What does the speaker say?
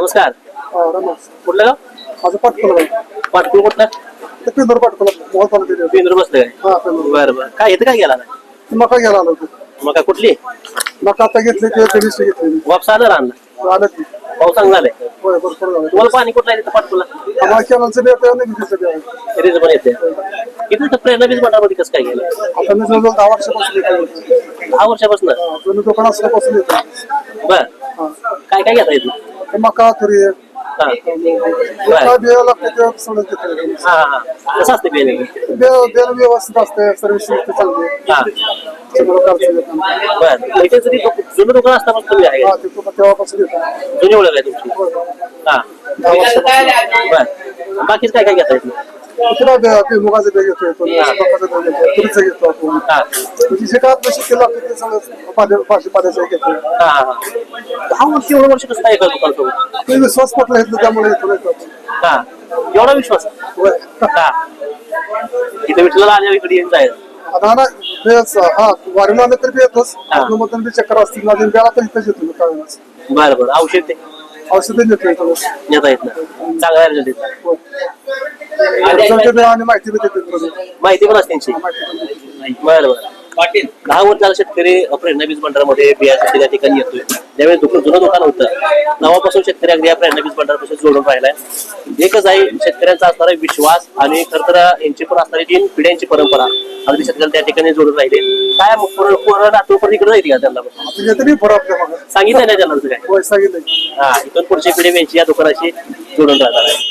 नमस्कार. कुठलं गाव? माझं पाठकुल आहे कुठलं? ते पिंदर पाठकुल मोहोळ बसलं काय बरं बरं. काय येतं काय गेला मका घ्यायला आलो मका कुठली? मका आता घेतली की तेवीसशे घेतली वापस आलं राहणार आलं ती पाऊस चांगला झालाय होय भरपूर झालं तुम्हाला पाणी कुठलं आहे तिथं पाटकुला आम्हाला केनालचं बी येतं आणि विहिरीचं बी आहे रिझ पण येते किती तर प्रेरणा बीज मंडळामध्ये कसं काय गेलं? आता मी जवळजवळ दहा वर्षापासून येतो दहा वर्षापासून जुनं दुकान असल्यापासून येतो बर. काय काय घेता येतं ते मका तुरी आहे. हा. मका बर. बिया लागते ते सगळं घेतो हा हा. कसं असतं बियाणे बियाणं व्यवस्थित असते सर्व्हिसिंग चांगली आहे. हा. सगळं खर्च घेतो बर. मग इथे जरी दु- जुनं दुकान असता मग तुम्ही आहे हा ते तुका तेव्हापासून येतो जुनी ओळख आहे तुमची. हा. बर. बाकीच काय काय घेता येतं? मुगाचं घेतो घेतो तुरीचं घेतो आपण म्हणजे काय ते सगळं पाचशे घेतो दहा वर्ष एवढं वर्ष कसं काय एका दुकान सोबत ते विश्वास पटला घेतलं त्यामुळे हा एवढा विश्वास इथे विठला आल्या इकडे येऊन जायचं आता ना तेच हा वारीला आलं तर येतोच. मधून बी चक्कर असतील माझ्या बेळा तर इथंच येतो कायमच. बरं बरं औषध ते औषधं घेतो येतो येत ना चांगला रिझल्ट येतो आणि माहिती. पण असते त्यांची. बरं बरं. पाटील दहा वर्ष झालं शेतकरी प्रेरणा बीज मंडळामध्ये बियासाठी त्या ठिकाणी येतोय. ज्यावेळी दुकान जुनं दुकान होतं. तेव्हापासून शेतकरी अगदी या प्रेरणा बीज मंडळापासून जोडून राहिलाय. एकच आहे शेतकऱ्यांचा असणारा विश्वास आणि खर तर यांची पण असणारी तीन पिढ्यांची परंपरा अगदी शेतकऱ्याला त्या ठिकाणी जोडून राहिले. काय पोरं पण इकडे जायची का त्यांना. सांगितलं नाही त्यांना काय? सांगितलं हा इथून पुढची पिढी यांची या दुकानाशी जोडून राहणार आहे.